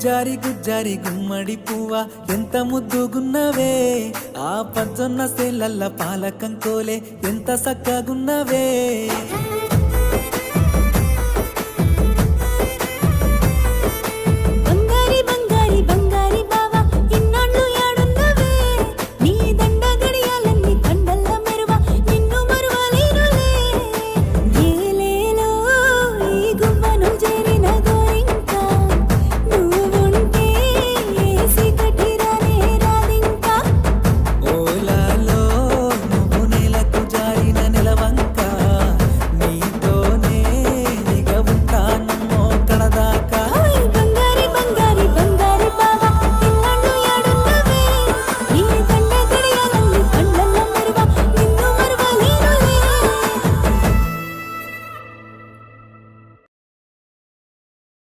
గుజ్జారి గుజ్జారి గుమ్మడి పువ్వ. ఎంత ముద్దుగున్నవే? ఆ పచ్చొన్న సేలల్ల పాలకం కోలే ఎంత సక్కగున్నవే?